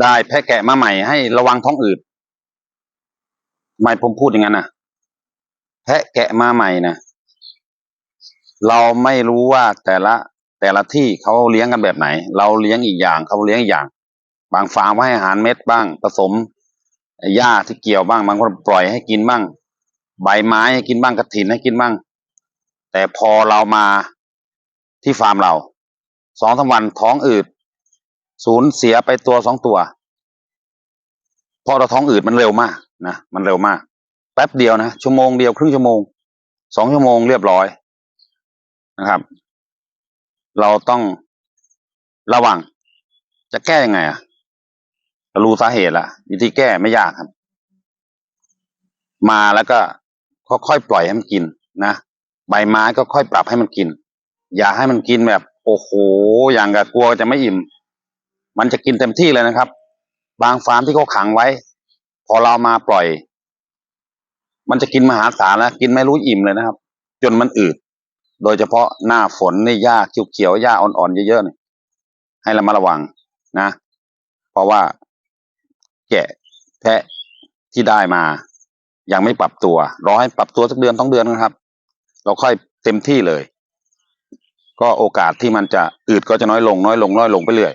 ได้แพะแกะมาใหม่ให้ระวังท้องอืดทำไม่ผมพูดอย่างนั้นนะแพะแกะมาใหม่นะเราไม่รู้ว่าแต่ละแต่ละที่เขาเลี้ยงกันแบบไหน เราเลี้ยงอีกอย่างเขาเลี้ยงอีกอย่าง บางฟาร์มให้อาหารเม็ดบ้าง ผสมหญ้าที่เกี่ยวบ้าง บางคนปล่อยให้กินบ้าง ใบไม้ให้กินบ้างกระถินให้กินบ้าง แต่พอเรามาที่ฟาร์มเราสองสามวันท้องอืด สูญเสียไปตัวสองตัวพราะเราท้องอืดมันเร็วมากนะมันเร็วมาก แป๊บเดียวนะชั่วโมงเดียวครึ่งชั่วโมงสองชั่วโมงเรียบร้อยนะครับ เราต้องระวัง จะแก้ยังไงอะรู้สาเหตุละวิธีแก้ไม่ยากครับ มาแล้วก็ค่อยๆปล่อยให้มันกินนะใบไม้ก็ค่อยปรับให้มันกิน อย่าให้มันกินแบบ โอ้โหอย่างกับกลัวจะไม่อิ่ม มันจะกินเต็มที่เลยนะครับ บางฟาร์มที่เขาขังไว้ พอเรามาปล่อย มันจะกินมหาศาลนะกินไม่รู้อิ่มเลยนะครับ จนมันอืด โดยเฉพาะหน้าฝนนี่หญ้าเขียวๆหญ้าอ่อนๆเยอะๆเนี่ยให้เรามาระวังนะ เพราะว่าแกะแพะที่ได้มา ยังไม่ปรับตัวรอให้ปรับตัวสักเดือนต้องเดือนนะครับ เราค่อยเต็มที่เลย ก็โอกาสที่มันจะอืดก็จะน้อยลงน้อยลงน้อยลงไปเรื่อย